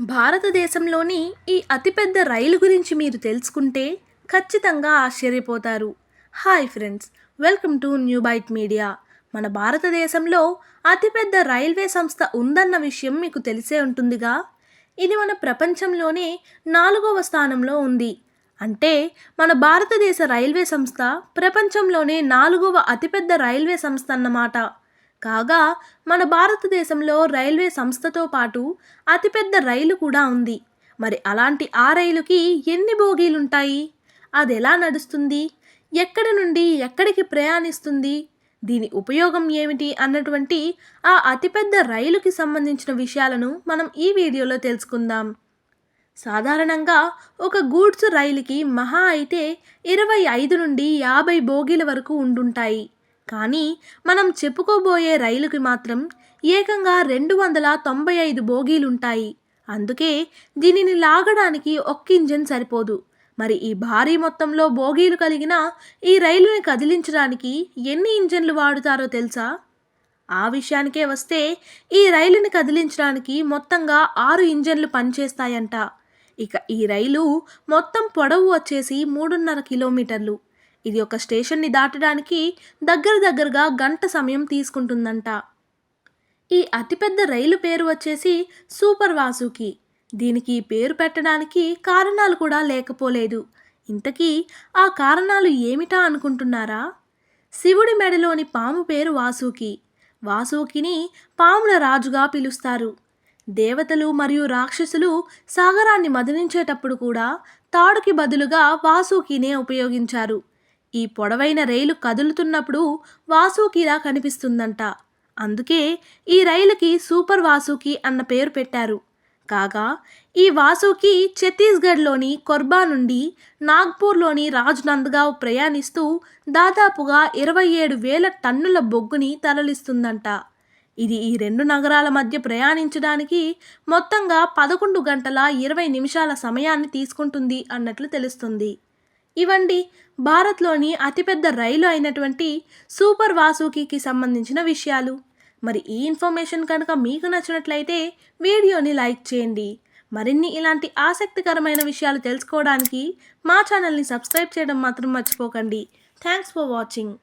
భారతదేశంలోని ఈ అతిపెద్ద రైలు గురించి మీరు తెలుసుకుంటే ఖచ్చితంగా ఆశ్చర్యపోతారు. Hi friends welcome to New Byte Media. మన భారతదేశంలో అతిపెద్ద రైల్వే సంస్థ ఉందన్న విషయం మీకు తెలిసే ఉంటుందిగా? ఇది మన ప్రపంచంలోనే నాలుగవ స్థానంలో ఉంది. అంటే మన భారతదేశ రైల్వే సంస్థ ప్రపంచంలోనే నాలుగవ అతిపెద్ద రైల్వే సంస్థ అన్నమాట. కాగా మన భారతదేశంలో రైల్వే సంస్థతో పాటు అతిపెద్ద రైలు కూడా ఉంది. మరి అలాంటి ఆ రైలుకి ఎన్ని బోగీలుంటాయి? అది ఎలా నడుస్తుంది? ఎక్కడి నుండి ఎక్కడికి ప్రయాణిస్తుంది? దీని ఉపయోగం ఏమిటి అన్నటువంటి ఆ అతిపెద్ద రైలుకి సంబంధించిన విషయాలను మనం ఈ వీడియోలో తెలుసుకుందాం. సాధారణంగా ఒక గూడ్స్ రైలుకి మహా అయితే ఇరవై ఐదు నుండి యాభై బోగీల వరకు ఉండుంటాయి. కానీ మనం చెప్పుకోబోయే రైలుకి మాత్రం ఏకంగా రెండు వందల తొంభై ఐదు బోగీలుంటాయి. అందుకే దీనిని లాగడానికి ఒక్క ఇంజన్ సరిపోదు. మరి ఈ భారీ మొత్తంలో బోగీలు కలిగిన ఈ రైలుని కదిలించడానికి ఎన్ని ఇంజన్లు వాడుతారో తెలుసా? ఆ విషయానికే వస్తే ఈ రైలుని కదిలించడానికి మొత్తంగా ఆరు ఇంజన్లు పనిచేస్తాయంట. ఇక ఈ రైలు మొత్తం పొడవు వచ్చేసి మూడున్నర కిలోమీటర్లు. ఇది ఒక స్టేషన్ని దాటడానికి దగ్గర దగ్గరగా గంట సమయం తీసుకుంటుందంట. ఈ అతిపెద్ద రైలు పేరు వచ్చేసి సూపర్ వాసుకి. దీనికి పేరు పెట్టడానికి కారణాలు కూడా లేకపోలేదు. ఇంతకీ ఆ కారణాలు ఏమిటా అనుకుంటున్నారా? శివుడి మెడలోని పాము పేరు వాసుకి. వాసుకిని పాముల రాజుగా పిలుస్తారు. దేవతలు మరియు రాక్షసులు సాగరాన్ని మదిలించేటప్పుడు కూడా తాడుకి బదులుగా వాసుకినే ఉపయోగించారు. ఈ పొడవైన రైలు కదులుతున్నప్పుడు వాసుకిలా కనిపిస్తుందంట. అందుకే ఈ రైలుకి సూపర్ వాసుకి అన్న పేరు పెట్టారు. కాగా ఈ వాసుకి ఛత్తీస్గఢ్లోని కొర్బా నుండి నాగ్పూర్లోని రాజ్నందగావ్ ప్రయాణిస్తూ దాదాపుగా ఇరవై ఏడు వేల టన్నుల బొగ్గుని తరలిస్తుందంట. ఇది ఈ రెండు నగరాల మధ్య ప్రయాణించడానికి మొత్తంగా పదకొండు గంటల ఇరవై నిమిషాల సమయాన్ని తీసుకుంటుంది అన్నట్లు తెలుస్తుంది. ఇవండి భారత్లోని అతిపెద్ద రైలు అయినటువంటి సూపర్ వాసుకి సంబంధించిన విషయాలు. మరి ఈ ఇన్ఫర్మేషన్ కనుక మీకు నచ్చినట్లయితే వీడియోని లైక్ చేయండి. మరిన్ని ఇలాంటి ఆసక్తికరమైన విషయాలు తెలుసుకోవడానికి మా ఛానల్ని సబ్స్క్రైబ్ చేయడం మాత్రం మర్చిపోకండి. Thanks for watching.